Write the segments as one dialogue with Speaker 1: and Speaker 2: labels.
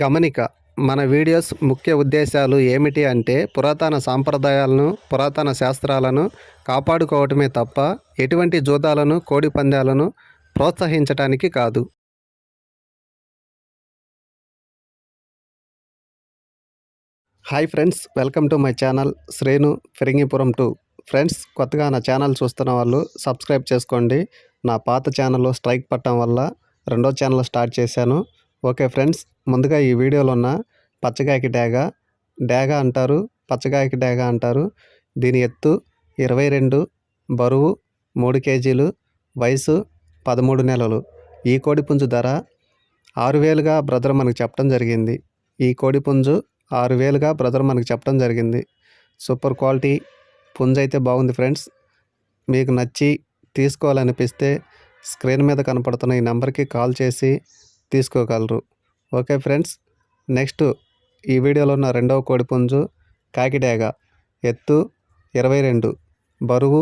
Speaker 1: గమనిక మన వీడియోస్ ముఖ్య ఉద్దేశాలు ఏమిటి అంటే పురాతన సాంప్రదాయాలను పురాతన శాస్త్రాలను కాపాడుకోవటమే తప్ప ఎటువంటి జూదాలను కోడి పందాలను ప్రోత్సహించటానికి కాదు. Hi friends welcome to my channel Srinu Phiringipuram two. Friends కొత్తగా నా ఛానల్ చూస్తున్న వాళ్ళు సబ్స్క్రైబ్ చేసుకోండి. నా పాత ఛానల్ స్ట్రైక్ పట్టడం వల్ల రెండో ఛానల్ స్టార్ట్ చేశాను. ఓకే ఫ్రెండ్స్ ముందుగా ఈ వీడియోలో ఉన్న పచ్చగాయకి డాగా డాగా అంటారు పచ్చగాయకి డాగా అంటారు. దీని ఎత్తు ఇరవై రెండు బరువు మూడు కేజీలు వయసు పదమూడు నెలలు. ఈ కోడిపుంజు ధర ఆరు వేలుగా బ్రదర్ మనకు చెప్పడం జరిగింది. ఈ కోడిపుంజు ఆరు వేలుగా బ్రదర్ మనకు చెప్పడం జరిగింది. సూపర్ క్వాలిటీ పుంజు అయితే బాగుంది ఫ్రెండ్స్. మీకు నచ్చి తీసుకోవాలనిపిస్తే స్క్రీన్ మీద కనపడుతున్న ఈ నెంబర్కి కాల్ చేసి తీసుకోగలరు. ఓకే ఫ్రెండ్స్ నెక్స్ట్ ఈ వీడియోలో ఉన్న రెండవ కోడిపుంజు కాకిడేగ. ఎత్తు ఇరవై రెండు బరువు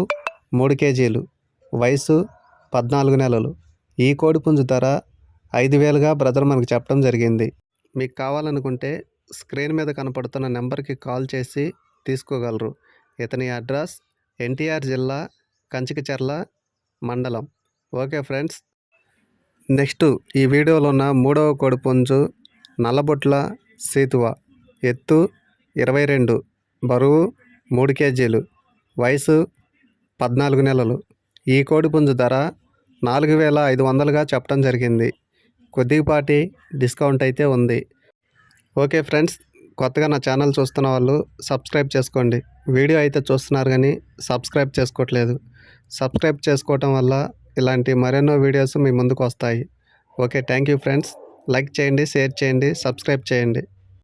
Speaker 1: మూడు కేజీలు వయసు పద్నాలుగు నెలలు. ఈ కోడిపుంజు ధర ఐదు వేలుగా బ్రదర్ మనకు చెప్పడం జరిగింది. మీకు కావాలనుకుంటే స్క్రీన్ మీద కనపడుతున్న నెంబర్కి కాల్ చేసి తీసుకోగలరు. ఇతని అడ్రస్ ఎన్టీఆర్ జిల్లా కంచికచర్ల మండలం. ఓకే ఫ్రెండ్స్ నెక్స్ట్ ఈ వీడియోలో ఉన్న మూడవ కోడిపుంజు నల్లబొట్ల సీతువ. ఎత్తు ఇరవై రెండు బరువు మూడు కేజీలు వయసు పద్నాలుగు నెలలు. ఈ కోడిపుంజు ధర నాలుగు వేల ఐదు వందలుగా చెప్పడం జరిగింది. కొద్దిపాటి డిస్కౌంట్ అయితే ఉంది. ఓకే ఫ్రెండ్స్ కొత్తగా నా ఛానల్ చూస్తున్న వాళ్ళు సబ్స్క్రైబ్ చేసుకోండి. వీడియో అయితే చూస్తున్నారు కానీ సబ్స్క్రైబ్ చేసుకోవట్లేదు. సబ్స్క్రైబ్ చేసుకోవటం వల్ల ఇలాంటి మరెన్నో వీడియోస్ మీ ముందుకు వస్తాయి. Okay thank you friends. Like చేయండి షేర్ చేయండి సబ్స్క్రైబ్ చేయండి.